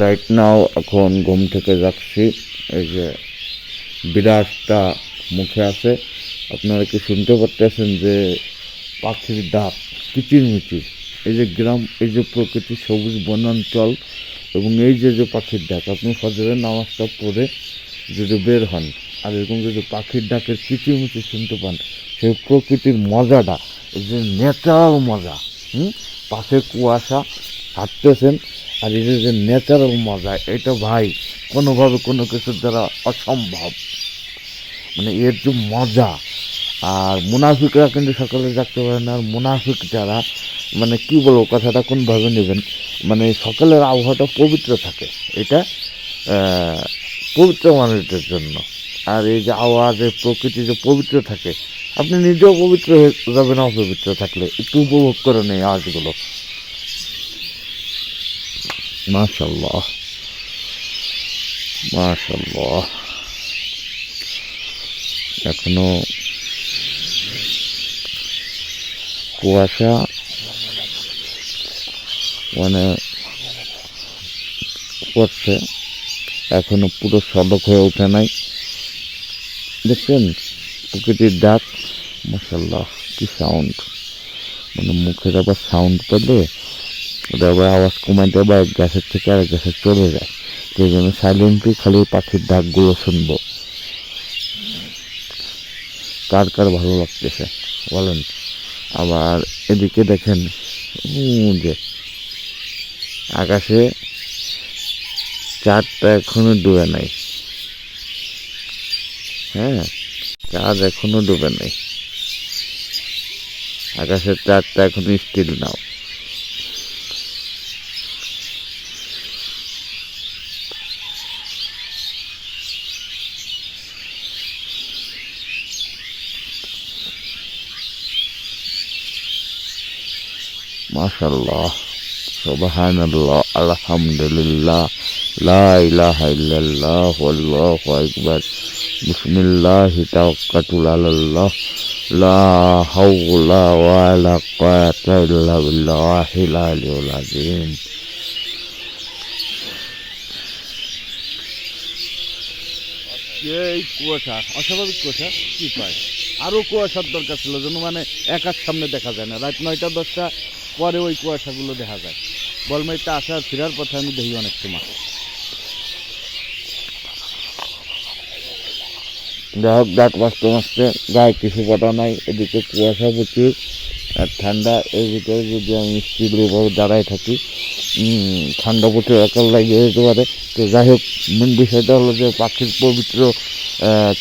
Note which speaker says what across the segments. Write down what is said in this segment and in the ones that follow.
Speaker 1: Right now এখন ঘুম থেকে যাচ্ছি। এই যে বিরাটটা মুখে আছে। আপনারা কি শুনতে পারতেছেন যে পাখির ডাক? কিচির মিচির এই যে গ্রাম, এই যে প্রকৃতি সবুজ বনাঞ্চল এবং এই যে যে পাখির ডাক, আপনি ফজরের নামাজটা পড়ে যদি বের হন আর এরকম যদি পাখির ডাকের কিচিরমিচি শুনতে পান সেই প্রকৃতির মজাটা, এই যে ন্যাচারাল মজা, হুম? পাশে কুয়াশা, হাঁটতেছেন আর এই যে ন্যাচারাল মজা, এটা ভাই কোনোভাবে কোনো কিছুর দ্বারা অসম্ভব। মানে এর যে মজা, আর মুনাফিকরা কিন্তু সকালে জাগতে পারে না, আর মুনাফিক যারা মানে কি বলব কথাটা, কোনভাবে নেবেন? মানে সকালের আবহাওয়াটা পবিত্র থাকে, এটা পবিত্র মানুষদের জন্য। আর এই যে আওয়াজ প্রকৃতি যে পবিত্র থাকে, আপনি নিজেও পবিত্র হয়ে যাবেন, অপবিত্র থাকলে। একটু উপভোগ করেন এই আওয়াজগুলো। মাশাল্লাহ মাশাল্লাহ এখনও কুয়াশা মানে পড়ছে, এখনও পুরো সড়ক হয়ে ওঠে নাই। দেখছেন? প্রকৃতির ডাক মশাল্লাহ কি সাউন্ড মানে মুখের আবার সাউন্ড পেলে ওটা আবার আওয়াজ কমাইতে আবার এক গ্যাসের থেকে আরেক গ্যাসে চলে যায়। সেই জন্য সাইলেন্টলি খালি পাখির ডাকগুলো শুনব। কার কার ভালো লাগতেছে, বলেন। আবার এদিকে দেখেন যে আকাশে চাঁদটা এখনও ডুবে নাই। হ্যাঁ চাঁদ এখনও ডুবে নাই। আকাশের চাঁদটা এখনও স্টিল নাও। মাশাল্লাহ সুবহানাল্লাহ আলহামদুলিল্লাহ লা ইলাহা ইল্লাল্লাহ আল্লাহু আকবার বিসমিল্লাহ তাওয়াক্কালতু আলাল্লাহ লা হাওলা ওয়ালা কুওয়াতা ইল্লা বিল্লাহিল আলিয়্যিল আযীম এই কুয়াশা অস্বাভাবিক কুয়াশা কি পায় আরও কুয়াশার দরকার ছিল যেন মানে একার সামনে দেখা যায় না। রাত নয়টা, দশটা পরে ওই কুয়াশাগুলো দেখা যায়। বলমাইতে আসা আর ফেরার পথে আমি দেখি অনেক সময়। যাই হোক, ডাক বাঁচতে বাঁচতে গায়ে কিছু পাতা নাই, এদিকে কুয়াশা প্রচুর, আর ঠান্ডা এর ভিতরে যদি আমি স্টিলভাবে দাঁড়ায় থাকি ঠান্ডা প্রচুর, একাল লাগিয়ে যেতে পারে। তো যাই হোক মেন বিষয়টা হলো যে পাখির পবিত্র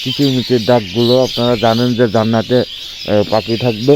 Speaker 1: কিচিরমিচির ডাকগুলো আপনারা জানেন যে জান্নাতে পাখি থাকবে।